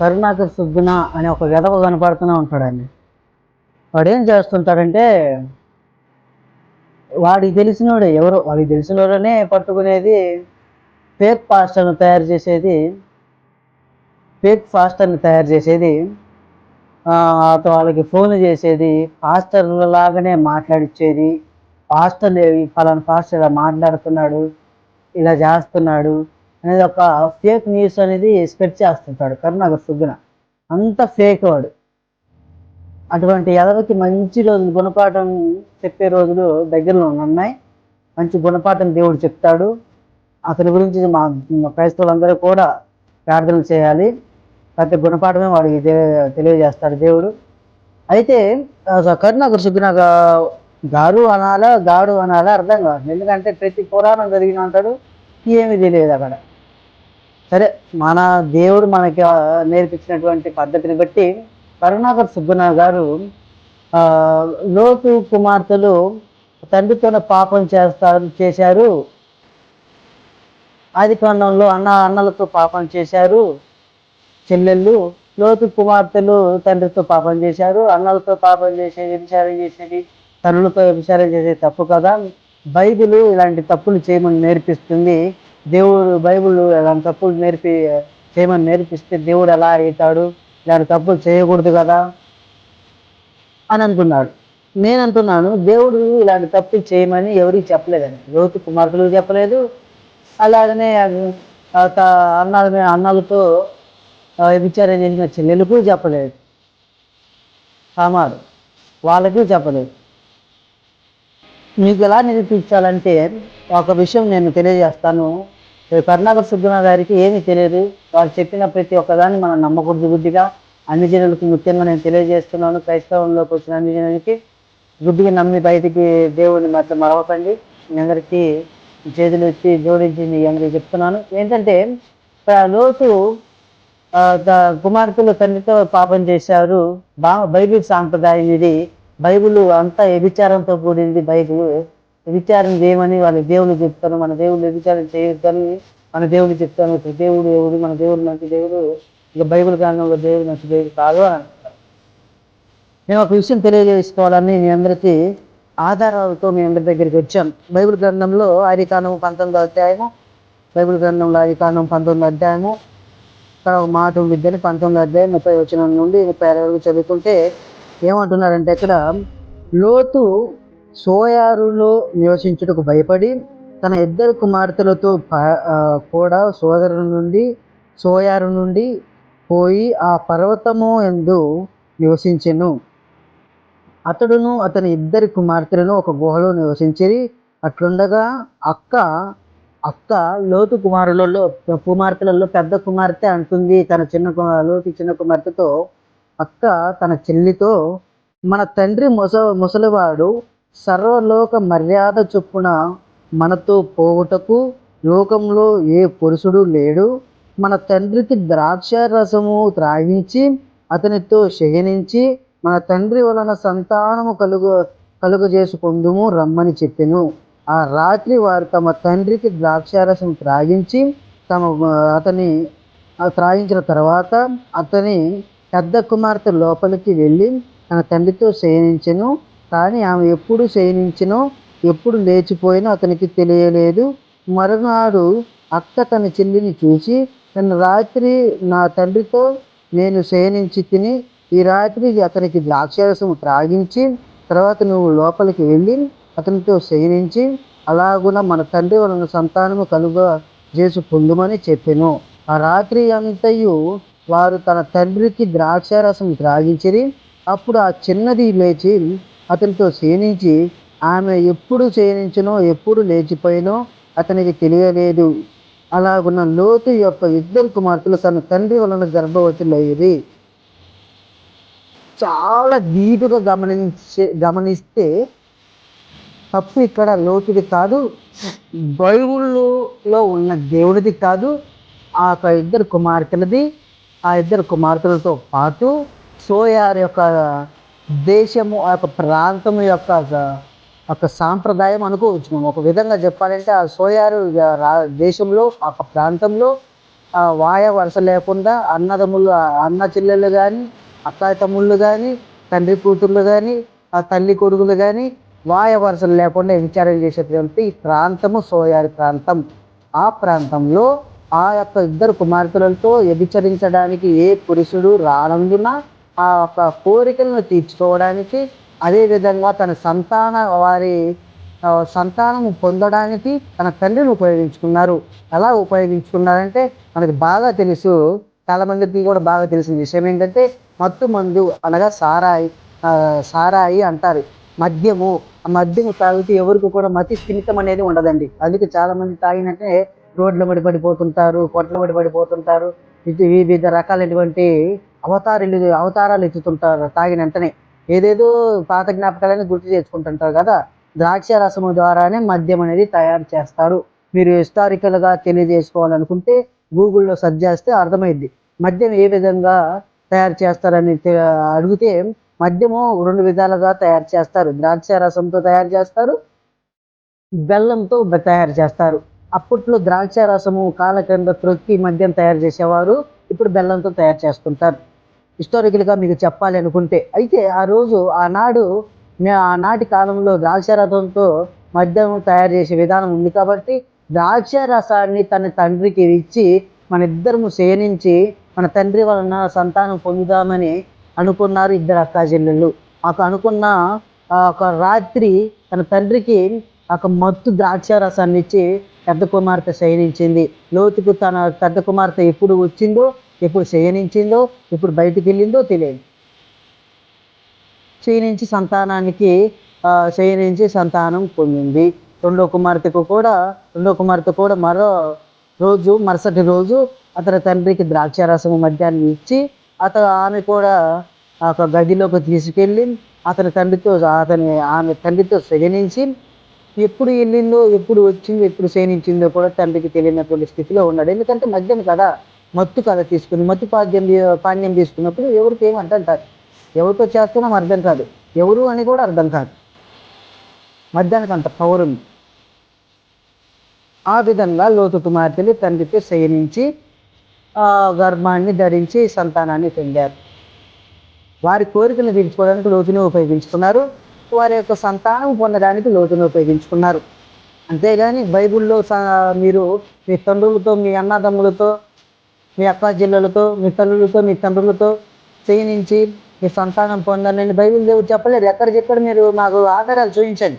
కరుణాకర్ సుగ్గున అనే ఒక విధవ కనపడుతూనే ఉంటాడండి. వాడు ఏం చేస్తుంటాడంటే వాడికి తెలిసినోడే ఎవరు వాడికి తెలిసినోడనే పట్టుకునేది ఫేక్ పాస్టర్ని తయారు చేసేది ఫేక్ పాస్టర్ని తయారు చేసేది అత వాళ్ళకి ఫోన్ చేసేది పాస్టర్ లాగానే మాట్లాడిచ్చేది పాస్టర్ ఫలానా పాస్టర్ ఇలా మాట్లాడుతున్నాడు ఇలా చేస్తున్నాడు అనేది ఒక ఫేక్ న్యూస్ అనేది స్ప్రెడ్ చేస్తుంటాడు. కరుణాకర్ సుగ్గున. అంత ఫేక్ వాడు. అటువంటి ఎదవకి మంచి రోజులు గుణపాఠం చెప్పే రోజులు దగ్గరలో ఉన్నాయి. మంచి గుణపాఠం దేవుడు చెప్తాడు. అతని గురించి మా క్రైస్తవులందరూ కూడా ప్రార్థన చేయాలి. ప్రతి గుణపాఠమే వాడికి తెలియజేస్తాడు దేవుడు. అయితే కరుణాకర్ సుగ్గున గారు అనాలా గాడు అనాలా అర్థం కాదు ఎందుకంటే ప్రతి పురాణం జరిగిన అంటాడు ఏమీ తెలియదు అక్కడ. సరే మన దేవుడు మనకి నేర్పించినటువంటి పద్ధతిని బట్టి కరుణాకర్ సుబ్బన గారు లోతు కుమార్తెలు తండ్రితోనే పాపం చేస్తారు చేశారు. ఆది కాండంలో అన్న అన్నలతో పాపం చేశారు. చెల్లెళ్ళు లోతు కుమార్తెలు తండ్రితో పాపం చేశారు. అన్నలతో పాపం చేసేది వ్యభిచారం చేసేది తల్లులతో వ్యభిచారం చేసేది తప్పు కదా. బైబిల్ ఇలాంటి తప్పులు చేయమని నేర్పిస్తుంది. దేవుడు బైబిల్ ఇలాంటి తప్పులు నేర్పి చేయమని నేర్పిస్తే దేవుడు ఎలా అవుతాడు? ఇలాంటి తప్పులు చేయకూడదు కదా? అని అంటున్నాడు. నేను అంటున్నాను దేవుడు ఇలాంటి తప్పులు చేయమని ఎవరికి చెప్పలేదండి. యువతి కుమార్తెలకు చెప్పలేదు. అలాగనే అన్నాల అన్నాలతో విచారం చేసిన చెల్లెలకు చెప్పలేదు. సామారు వాళ్ళకి చెప్పలేదు. మీకు ఎలా నిరూపించాలంటే ఒక విషయం నేను తెలియజేస్తాను. కరుణాకర్ సుబ్బన గారికి ఏమీ తెలియదు. వారు చెప్పిన ప్రతి ఒక్కదాన్ని మనం నమ్మకూడదు గుడ్డిగా అన్ని జనులకు ముఖ్యంగా నేను తెలియజేస్తున్నాను. క్రైస్తవంలోకి వచ్చిన అన్ని జనులకి. గుడ్డిగా నమ్మి బయటికి దేవుడిని మాత్రం మరవకండి. మీ అందరికీ చేతులు ఎత్తి జోడించి మీ అందరికీ చెప్తున్నాను. ఏంటంటే లోతు కుమార్తెలు తండ్రితో పాపం చేశారు. బా బైబిల్ సాంప్రదాయం ఇది. బైబుల్ అంతా వ్యభిచారంతో కూడింది బైబుల్. వ్యభిచారం చేయమని వాళ్ళ దేవుడు చెప్తాను. మన దేవుడు వ్యభిచారం చేయొద్దని మన దేవుడు చెప్తాను. దేవుడు దేవుడు మన దేవుడు మంచి దేవుడు. ఇక బైబిల్ కారణంలో దేవుడు మంచి దేవుడు కాదు అని నేను ఒక విషయం తెలియజేసుకోవాలని మీ అందరికీ ఆధారాలతో మీ అందరి దగ్గరికి వచ్చాను. బైబిల్ గ్రంథంలో ఆది పంతొమ్మిది పంతొమ్మిదో అధ్యాయము బైబిల్ గ్రంథంలో ఆది పంతొమ్మిది అధ్యాయము ఇక్కడ ఒక మాట ఉండిద్దని పంతొమ్మిది అధ్యాయం ముప్పై వచ్చిన నుండి ముప్పై ఆరు వరకు చదువుకుంటే ఏమంటున్నారంటే ఇక్కడ లోతు సోయారులో నివసించుటకు భయపడి తన ఇద్దరు కుమార్తెలతో కూడా సోదరుల నుండి సోయారు నుండి పోయి ఆ పర్వతము ఎందు నివసించెను. అతడును అతని ఇద్దరి కుమార్తెలను ఒక గుహలో నివసించిరి. అట్లుండగా అక్క అక్క లోతు కుమారులలో కుమార్తెలలో పెద్ద కుమార్తె అంటుంది. తన చిన్న లోతు చిన్న కుమార్తెతో అక్క తన చెల్లితో మన తండ్రి ముస ముసలివాడు సర్వలోక మర్యాద చొప్పున మనతో పోవుటకు లోకంలో ఏ పురుషుడు లేడు. మన తండ్రికి ద్రాక్ష రసము త్రాగించి అతనితో శయనించి మన తండ్రి వలన సంతానము కలుగు కలుగజేసుకుందుము రమ్మని చెప్పెను. ఆ రాత్రి వారు తమ తండ్రికి ద్రాక్షారసం త్రాగించి తమ అతని త్రాగించిన తర్వాత అతని పెద్ద కుమార్తె లోపలికి వెళ్ళి తన తండ్రితో శయనించెను. కానీ ఆమె ఎప్పుడు శయనించినో ఎప్పుడు లేచిపోయినో అతనికి తెలియలేదు. మరునాడు అక్క తన చెల్లిని చూసి తన రాత్రి నా తండ్రితో నేను శయనించి తిని ఈ రాత్రి అతనికి ద్రాక్షారసం త్రాగించి తర్వాత నువ్వు లోపలికి వెళ్ళి అతనితో శయనించి అలాగున మన తండ్రి వలన సంతానము కలుగ చేసి పొందుమని చెప్పెను. ఆ రాత్రి అంతయు వారు తన తండ్రికి ద్రాక్షారసం త్రాగించిరి. అప్పుడు ఆ చిన్నది లేచి అతనితో క్షీణించి ఆమె ఎప్పుడు క్షీణించినో ఎప్పుడు లేచిపోయినో అతనికి తెలియలేదు. అలాగున్న లోతు యొక్క ఇద్దరు కుమార్తెలు తన తండ్రి వలన గర్భవతులయ్యి చాలా డీప్గా గమనించే గమనిస్తే తప్పు ఇక్కడ లోతుది కాదు. బైబుల్లో ఉన్న దేవుడిది కాదు. ఆ యొక్క ఇద్దరు కుమార్తెలది. ఆ ఇద్దరు కుమార్తెలతో పాటు సోయార్ యొక్క దేశము ఆ యొక్క ప్రాంతం యొక్క ఒక సాంప్రదాయం అనుకోవచ్చు. మనం ఒక విధంగా చెప్పాలంటే ఆ సోయారు రా దేశంలో ఒక ప్రాంతంలో ఆ వాయ వరుస లేకుండా అన్నదమ్ములు అన్న చెల్లెళ్ళు కానీ అక్క తమ్ముళ్ళు కానీ తండ్రి కూతుర్లు కానీ ఆ తల్లి కొడుకులు కానీ వాయ వరుసలు లేకుండా విచారణ చేసేటువంటి ప్రాంతము సోయారి ప్రాంతం. ఆ ప్రాంతంలో ఆ యొక్క ఇద్దరు కుమార్తెలతో వ్యభిచరించడానికి ఏ పురుషుడు రానందున ఆ యొక్క కోరికలను తీర్చుకోవడానికి అదేవిధంగా తన సంతాన వారి సంతానం పొందడానికి తన తండ్రిని ఉపయోగించుకున్నారు. ఎలా ఉపయోగించుకున్నారంటే మనకి బాగా తెలుసు చాలామందికి కూడా బాగా తెలిసిన విషయం ఏంటంటే మత్తు మందు అనగా సారాయి సారాయి అంటారు. మద్యము ఆ మద్యము తాగితే ఎవరికి కూడా మతి స్థిమితం అనేది ఉండదండి. అందుకే చాలామంది తాగినట్టే రోడ్ల మడి పడిపోతుంటారు కొట్ల మడి పడిపోతుంటారు ఇది వివిధ రకాలైనటువంటి అవతారాలు అవతారాలు ఎత్తుతుంటారు తాగిన వెంటనే ఏదేదో పాత జ్ఞాపకాలని గుర్తు చేసుకుంటుంటారు కదా? ద్రాక్ష రసము ద్వారానే మద్యం అనేది తయారు చేస్తారు. మీరు హిస్టారికల్గా తెలియజేసుకోవాలనుకుంటే గూగుల్లో సెర్చ్ చేస్తే అర్థమైద్ది. మద్యం ఏ విధంగా తయారు చేస్తారని అడిగితే మద్యము రెండు విధాలుగా తయారు చేస్తారు. ద్రాక్ష రసంతో తయారు చేస్తారు బెల్లంతో తయారు చేస్తారు. అప్పట్లో ద్రాక్ష రసము కాల త్రొక్కి మద్యం తయారు చేసేవారు. ఇప్పుడు బెల్లంతో తయారు చేస్తుంటారు. హిస్టారికల్గా మీకు చెప్పాలి అనుకుంటే. అయితే ఆ రోజు ఆనాడు ఆనాటి కాలంలో ద్రాక్ష రసంతో మద్యం తయారు చేసే విధానం ఉంది కాబట్టి ద్రాక్ష రసాన్ని తన తండ్రికి ఇచ్చి మన ఇద్దరము సేనించి మన తండ్రి వలన సంతానం పొందుదామని అనుకున్నారు ఇద్దరు అక్కాజెల్లెళ్ళు మాకు అనుకున్న ఒక రాత్రి తన తండ్రికి ఒక మత్తు ద్రాక్ష రసాన్ని ఇచ్చి పెద్ద కుమార్తె శయనించింది. లోతుకు తన పెద్ద కుమార్తె ఎప్పుడు వచ్చిందో ఎప్పుడు శయనించిందో ఎప్పుడు బయటికి వెళ్ళిందో తెలియదు. క్షీణించి సంతానానికి క్షీణించి సంతానం పొందింది. రెండో కుమార్తెకు కూడా రెండో కుమార్తె కూడా మరో రోజు మరుసటి రోజు అతని తండ్రికి ద్రాక్షారసము మద్యాన్ని ఇచ్చి అతను ఆమె కూడా ఒక గదిలోకి తీసుకెళ్ళి అతని తండ్రితో అతని ఆమె తండ్రితో శయనించి ఎప్పుడు వెళ్ళిందో ఎప్పుడు వచ్చిందో ఎప్పుడు శయనించిందో కూడా తండ్రికి తెలియనటువంటి స్థితిలో ఉన్నాడు. ఎందుకంటే మద్యం కదా మత్తు కథ తీసుకుని మత్తు పాద్యం పాణ్యం తీసుకున్నప్పుడు ఎవరికి ఏమంటారు కాదు. ఎవరితో చేస్తున్నాం అర్థం కాదు. ఎవరు అని కూడా అర్థం కాదు. మద్యానికి అంత పవర్ ఉంది. ఆ విధంగా లోతు కుమార్తెలు తండ్రికి శయనించి గర్భాన్ని ధరించి సంతానాన్ని పొందారు. వారి కోరికలు తీర్చుకోవడానికి లోతుని ఉపయోగించుకున్నారు. వారి యొక్క సంతానం పొందడానికి లోతును ఉపయోగించుకున్నారు. అంతేగాని బైబిల్లో మీరు మీ తండ్రులతో మీ అన్నదమ్ములతో మీ అక్క జిల్లలతో మీ తల్లులతో మీ తండ్రులతో క్షీణించి మీ సంతానం పొందాలని బైబిల్ దేవుడు చెప్పలేదు. ఎక్కడ మీరు? మాకు ఆధారాలు చూపించండి.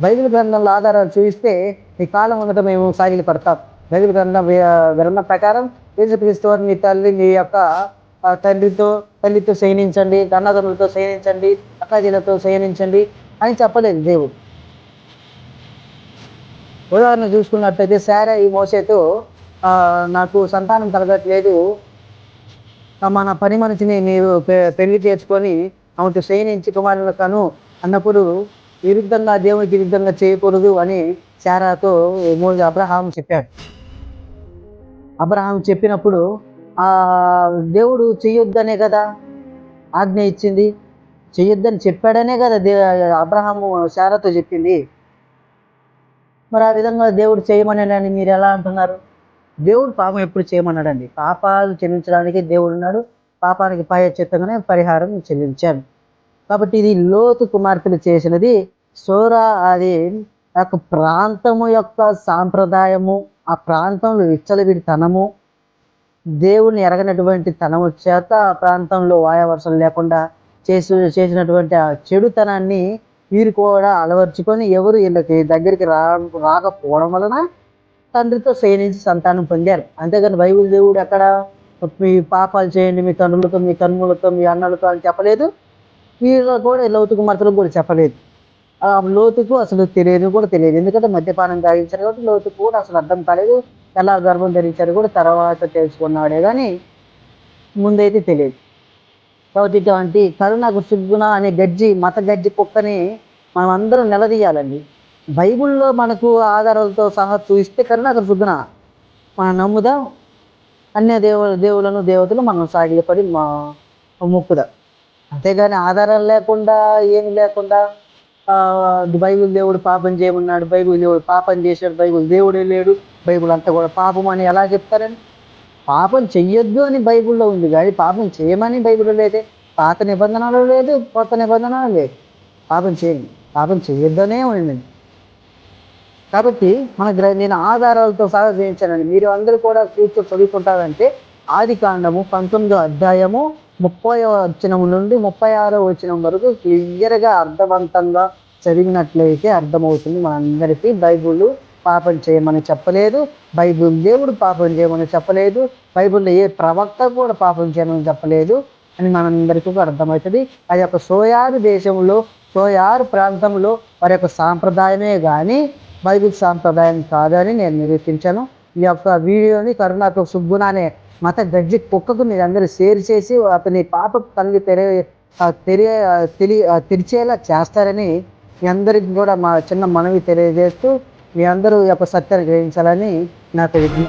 బైబిల్ గ్రంథంలో ఆధారాలు చూపిస్తే ఈ కాలం ఉండట మేము సాగిలి పడతాం బైబిల్ గ్రంథం వి- ప్రకారం యేసుక్రీస్తు వారు మీ తల్లి మీ యొక్క తండ్రితో తల్లితో శయనించండి అన్నదమ్ములతో శయనించండి అక్కాజీలతో శయనించండి అని చెప్పలేదు దేవుడు. ఉదాహరణ చూసుకున్నట్లయితే సారా ఈ మోసేతో నాకు సంతానం కలగట్లేదు. మన పని మనిషిని మీరు పె- పెళ్ళి చేసుకొని ఆమెతో శయనించి కుమారులు కను అన్నప్పుడు విరుద్ధంగా దేవునికి విరుద్ధంగా చేయకూడదు అని శారాతో మూడు అబ్రహాం చెప్పాడు. అబ్రహాం చెప్పినప్పుడు దేవుడు చెయ్యొద్దనే కదా? ఆజ్ఞ ఇచ్చింది. చెయ్యొద్దని చెప్పాడనే కదా దే అబ్రహాము శారతో చెప్పింది. మరి ఆ విధంగా దేవుడు చేయమని మీరు ఎలా అంటున్నారు? దేవుడు పాపం ఎప్పుడు చేయమన్నాడండి. పాపాలు చెల్లించడానికి దేవుడు ఉన్నాడు. పాపానికి పాయచిత్తంగానే పరిహారం చెల్లించాడు. కాబట్టి ఇది లోతు కుమార్తెలు చేసినది సోరా అది యొక్క ప్రాంతము యొక్క సాంప్రదాయము ఆ ప్రాంతంలో విచ్చలవిడితనము దేవుని ఎరగనటువంటి తనము చేత ప్రాంతంలో వాయవర్షం లేకుండా చేసి చేసినటువంటి ఆ చెడుతనాన్ని వీరు కూడా అలవర్చుకొని ఎవరు వీళ్ళకి దగ్గరికి రా రాకపోవడం వలన తండ్రితో శయనించి సంతానం పొందారు. అంతేగాని బైబిల్ దేవుడు ఎక్కడ మీ పాపాలు చేయండి మీ తండ్రులతో మీ తన్నులతో మీ అన్నలతో అని చెప్పలేదు. వీళ్ళు కూడా లోతు కుమార్తెలకు కూడా చెప్పలేదు. లోతుకు అసలు తెలియదు కూడా తెలియదు. ఎందుకంటే మద్యపానం తాగించారు కాబట్టి లోతుకు కూడా అసలు అర్థం కాలేదు. ఎలా గర్భం ధరించారు కూడా తర్వాత తెలుసుకున్నాడే కానీ ముందైతే తెలియదు. కాబట్టి ఇటువంటి కరుణకు సిగ్గున అనే గజ్జి మత గజ్జి కుక్కని మనం అందరం నిలదీయాలండి. బైబిల్లో మనకు ఆధారాలతో సహా చూస్తే కరుణాకర సిగ్గున మనం నమ్ముదాం. అన్య దేవు దేవులను దేవతలు మనం సాగిలపడి మా మొక్కుదాం. అంతేగాని ఆధారాలు లేకుండా ఏమి లేకుండా బైబిల్ దేవుడు పాపం చేయమన్నాడు బైబిల్ దేవుడు పాపం చేశాడు బైబిల్ దేవుడే లేడు బైబిల్ అంతా కూడా పాపం అని ఎలా చెప్తారని? పాపం చెయ్యొద్దు అని బైబిల్లో ఉంది కానీ పాపం చేయమని బైబిల్లో లేదే. పాత నిబంధనలు లేదు కొత్త నిబంధనలు లేదు పాపం చేయండి పాపం చేయొద్దనే ఉంది కాబట్టి మన నేను ఆధారాలతో సహా చేయించానండి మీరు అందరూ కూడా కూర్చొని చదువుకుంటారంటే ఆది కాండము పంతొమ్మిదో అధ్యాయము ముప్పై వచనం నుండి ముప్పై ఆరో వచనం వరకు క్లియర్గా అర్థవంతంగా చదివినట్లయితే అర్థమవుతుంది మనందరికీ. బైబుల్ పాపం చేయమని చెప్పలేదు. బైబుల్ దేవుడు పాపం చేయమని చెప్పలేదు. బైబిల్లో ఏ ప్రవక్త కూడా పాపం చేయమని చెప్పలేదు అని మనందరికీ కూడా అర్థమవుతుంది. ఆ యొక్క సోయారు దేశంలో సోయారు ప్రాంతంలో వారి యొక్క సాంప్రదాయమే కానీ బైబిల్ సాంప్రదాయం కాదని నేను నిరూపించాను. ఈ యొక్క వీడియోని కరుణాతో సుబ్బున అనే మత గడ్జి కుక్కకు మీరు అందరూ షేర్ చేసి అతని పాప తల్లి తెరి తెరి తెలి తెరిచేలా చేస్తారని మీ అందరికి కూడా మా చిన్న మనవి తెలియజేస్తూ మీ అందరూ యొక్క సత్యాన్ని గ్రహించాలని నాకు విజ్ఞప్తి